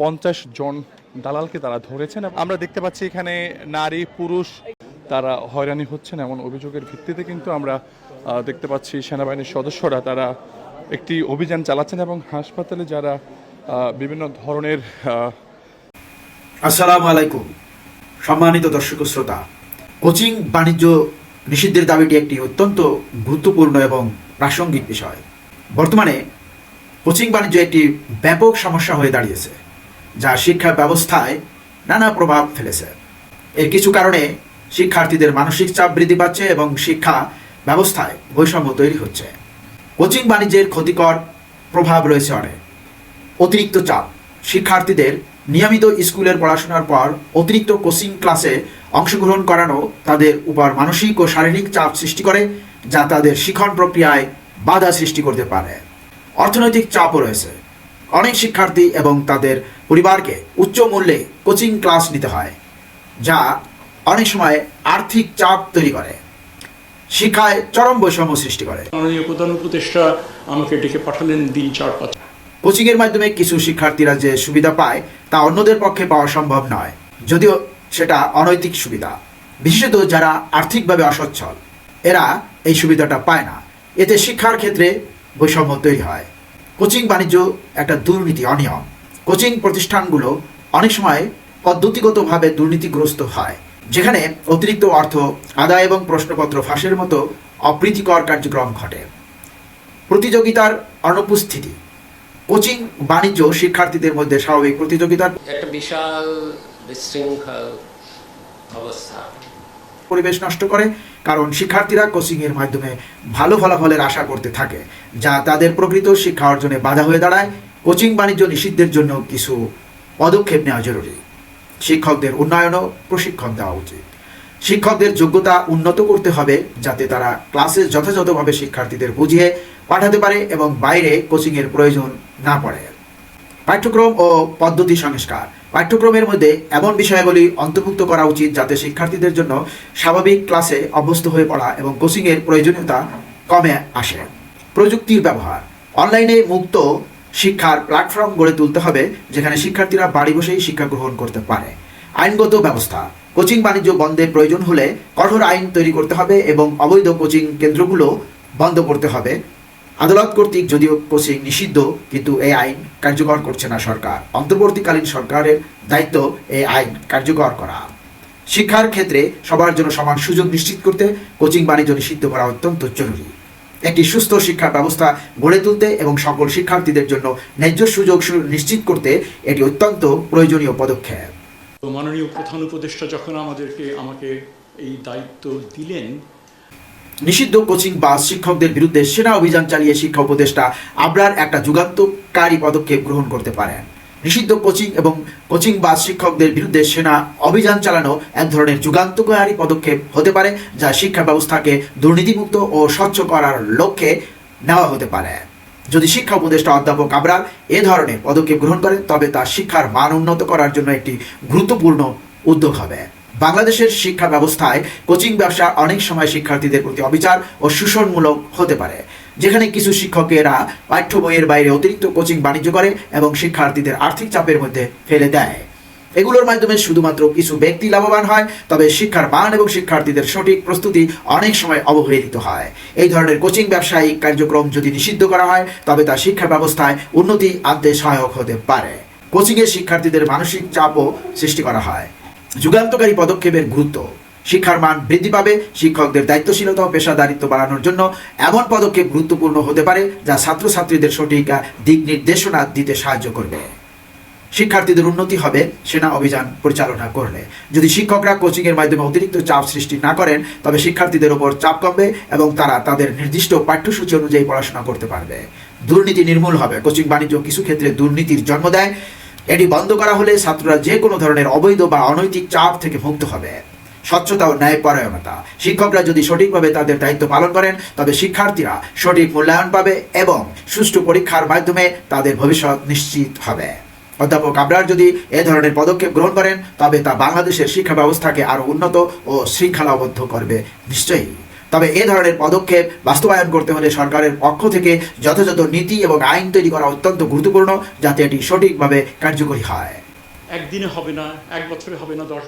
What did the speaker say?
পঞ্চাশ জন দালালকে তারা ধরেছেন আমরা দেখতে পাচ্ছি এখানে নারী, পুরুষ তারা হয়রানি হচ্ছেন এমন অভিযোগের ভিত্তিতে কিন্তু আমরা দেখতে পাচ্ছি সেনাবাহিনীর সদস্যরা তারা একটি অভিযান চালাচ্ছেন এবং হাসপাতালে যারা বিভিন্ন ধরনের আসসালামু আলাইকুম। সম্মানিত দর্শক শ্রোতা, কোচিং বাণিজ্য নিষিদ্ধের দাবিটি একটি অত্যন্ত গুরুত্বপূর্ণ এবং প্রাসঙ্গিক বিষয়। বর্তমানে কোচিং বাণিজ্য একটি ব্যাপক সমস্যা হয়ে দাঁড়িয়েছে। যা শিক্ষা ব্যবস্থায় নানা প্রভাব ফেলেছে। এর কিছু কারণে শিক্ষার্থীদের মানসিক চাপ বৃদ্ধি পাচ্ছে এবং শিক্ষা ব্যবস্থায় বৈষম্য তৈরি হচ্ছে। কোচিং বাণিজ্যের ক্ষতিকর প্রভাব রয়েছে অনেক। অতিরিক্ত চাপ। শিক্ষার্থীদের নিয়মিত স্কুলের পড়াশোনার পর অতিরিক্ত কোচিং ক্লাসে অংশগ্রহণ করানো তাদের উপর মানসিক ও শারীরিক চাপ সৃষ্টি করে, যা তাদের শিক্ষণ প্রক্রিয়ায় বাধা সৃষ্টি করতে পারে। অর্থনৈতিক চাপও রয়েছে। অনেক শিক্ষার্থী এবং তাদের পরিবারকে উচ্চ মূল্যে কোচিং ক্লাস নিতে হয় যা অনেক সময় আর্থিক চাপ তৈরি করে শিক্ষায় চরম বৈষম্য সৃষ্টি করে। মাননীয় প্রধান উপদেষ্টা আমাকে ডেকে পাঠালেন দিন চার পাঁচ। কোচিংয়ের মাধ্যমে কিছু শিক্ষার্থীরা যে সুবিধা পায় তা অন্যদের পক্ষে পাওয়া সম্ভব নয় যদিও সেটা অনৈতিক সুবিধা। বিশেষত যারা আর্থিকভাবে অসচ্ছল এরা এই সুবিধাটা পায় না। এতে শিক্ষার ক্ষেত্রে বৈষম্য তৈরি হয়। কোচিং বাণিজ্য একটা দুর্নীতি অনিয়ম। কোচিং প্রতিষ্ঠানগুলো অনেক সময় পদ্ধতিগতভাবে দুর্নীতিগ্রস্ত হয় যেখানে অতিরিক্ত অর্থ আদায় এবং প্রশ্নপত্র ফাঁসের মতো অপ্রীতিকর কার্যক্রম ঘটে। প্রতিযোগিতার অনুপস্থিতি। কোচিং বাণিজ্য শিক্ষার্থীদের মধ্যে স্বাভাবিক প্রতিযোগিতার একটা বিশাল বিশৃঙ্খল অবস্থা। পরিবেশ নষ্ট করে কারণ শিক্ষার্থীরা কোচিংয়ের মাধ্যমে ভালো ফলাফলের আশা করতে থাকে যা তাদের প্রকৃত শিক্ষা অর্জনে বাধা হয়ে দাঁড়ায় কোচিং বাণিজ্য নিষিদ্ধের জন্য কিছু পদক্ষেপ নেওয়া জরুরি। শিক্ষকদের উন্নয়নও প্রশিক্ষণ দেওয়া উচিত। শিক্ষকদের যোগ্যতা উন্নত করতে হবে যাতে তারা ক্লাসে যথাযথভাবে শিক্ষার্থীদের বুঝিয়ে পাঠাতে পারে এবং বাইরে কোচিংয়ের প্রয়োজন না পড়ে। পাঠ্যক্রম ও পদ্ধতি সংস্কার। পাঠ্যক্রমের মধ্যে এমন বিষয়াবলী অন্তর্ভুক্ত করা উচিত যাতে শিক্ষার্থীদের জন্য স্বাভাবিক ক্লাসে অভ্যস্ত হয়ে পড়া এবং কোচিংয়ের প্রয়োজনীয়তা কমে আসে। প্রযুক্তির ব্যবহার। অনলাইনে মুক্ত শিক্ষার প্ল্যাটফর্ম গড়ে তুলতে হবে, যেখানে শিক্ষার্থীরা বাড়ি বসেই শিক্ষা গ্রহণ করতে পারে। আইনগত ব্যবস্থা, কোচিং বাণিজ্য বন্ধে প্রয়োজন হলে কঠোর আইন তৈরি করতে হবে এবং অবৈধ কোচিং কেন্দ্রগুলো বন্ধ করতে হবে। আদালত কর্তৃক যদিও কোচিং নিষিদ্ধ, কিন্তু এই আইন কার্যকর করছে না সরকার। অন্তর্বর্তীকালীন সরকারের দায়িত্ব এই আইন কার্যকর করা। শিক্ষার ক্ষেত্রে সবার জন্য সমান সুযোগ নিশ্চিত করতে কোচিং বাণিজ্য নিষিদ্ধ করা অত্যন্ত জরুরি। একটি সুস্থ শিক্ষা ব্যবস্থা গড়ে তুলতে এবং সকল শিক্ষার্থীদের জন্য ন্যায্য সুযোগ নিশ্চিত করতে এটি অত্যন্ত প্রয়োজনীয় পদক্ষেপ। মাননীয় প্রধান উপদেষ্টা যখন আমাদেরকে আমাকে এই দায়িত্ব দিলেন নিষিদ্ধ কোচিং বা শিক্ষকদের বিরুদ্ধে সেনা অভিযান চালিয়ে শিক্ষা উপদেষ্টা আবরার একটা যুগান্তকারী পদক্ষেপ গ্রহণ করতে পারেন। নিষিদ্ধ কোচিং এবং কোচিং বা শিক্ষকদের বিরুদ্ধে সেনা অভিযান চালানো এক ধরনের যুগান্তকারী পদক্ষেপ হতে পারে, যা শিক্ষা ব্যবস্থাকে দুর্নীতিমুক্ত ও স্বচ্ছ করার লক্ষ্যে নেওয়া হতে পারে। যদি শিক্ষা উপদেষ্টা অধ্যাপক আবরার এ ধরনের পদক্ষেপ গ্রহণ করেন, তবে তা শিক্ষার মান উন্নত করার জন্য একটি গুরুত্বপূর্ণ উদ্যোগ হবে। বাংলাদেশের শিক্ষা ব্যবস্থায় কোচিং ব্যবসা অনেক সময় শিক্ষার্থীদের প্রতি অবিচার ও শোষণমূলক হতে পারে। যেখানে কিছু শিক্ষকেরা পাঠ্য বইয়ের বাইরে অতিরিক্ত কোচিং বাণিজ্য করে এবং শিক্ষার্থীদের আর্থিক চাপের মধ্যে ফেলে দেয়। এগুলোর মাধ্যমে শুধুমাত্র কিছু ব্যক্তি লাভবান হয়, তবে শিক্ষার মান এবং শিক্ষার্থীদের সঠিক প্রস্তুতি অনেক সময় অবহেলিত হয়। এই ধরনের কোচিং ব্যবসায়িক কার্যক্রম যদি নিষিদ্ধ করা হয়, তবে তা শিক্ষা ব্যবস্থায় উন্নতি আনতে সহায়ক হতে পারে। কোচিংয়ে শিক্ষার্থীদের মানসিক চাপও সৃষ্টি করা হয়। যুগান্তকারী পদক্ষেপের গুরুত্ব। শিক্ষার মান বৃদ্ধি পাবে, শিক্ষকদের দায়িত্বশীলতা ও পেশাদারিত্ব বাড়ানোর জন্য এমন পদক্ষেপ গুরুত্বপূর্ণ হতে পারে যা ছাত্রছাত্রীদের সঠিক দিক নির্দেশনা দিতে সাহায্য করবে। শিক্ষার্থীদের উন্নতি হবে, সেনা অভিযান পরিচালনা করলে যদি শিক্ষকরা কোচিংয়ের মাধ্যমে অতিরিক্ত চাপ সৃষ্টি না করেন, তবে শিক্ষার্থীদের ওপর চাপ কমবে এবং তারা তাদের নির্দিষ্ট পাঠ্যসূচি অনুযায়ী পড়াশোনা করতে পারবে। দুর্নীতি নির্মূল হবে, কোচিং বাণিজ্য কিছু ক্ষেত্রে দুর্নীতির জন্ম দেয়। এটি বন্ধ করা হলে ছাত্ররা যে কোনো ধরনের অবৈধ বা অনৈতিক চাপ থেকে মুক্ত হবে। স্বচ্ছতা ও ন্যায়পরায়ণতা। শিক্ষকরা যদি সঠিকভাবে তাদের দায়িত্ব পালন করেন, তবে শিক্ষার্থীরা সঠিক মূল্যায়ন পাবে এবং সুষ্ঠু পরীক্ষার মাধ্যমে তাদের ভবিষ্যৎ নিশ্চিত হবে। অধ্যাপক আবরার যদি এ ধরনের পদক্ষেপ গ্রহণ করেন, তবে তা বাংলাদেশের শিক্ষা ব্যবস্থাকে আরও উন্নত ও শৃঙ্খলাবদ্ধ করবে নিশ্চয়ই। তবে এ ধরনের পদক্ষেপ বাস্তবায়ন করতে হলে সরকারের পক্ষ থেকে যথাযথ নীতি এবং আইন তৈরি করা অত্যন্ত গুরুত্বপূর্ণ, যাতে এটি সঠিকভাবে কার্যকরী হয়। একদিনে হবে না, এক বছরে হবে না, দশ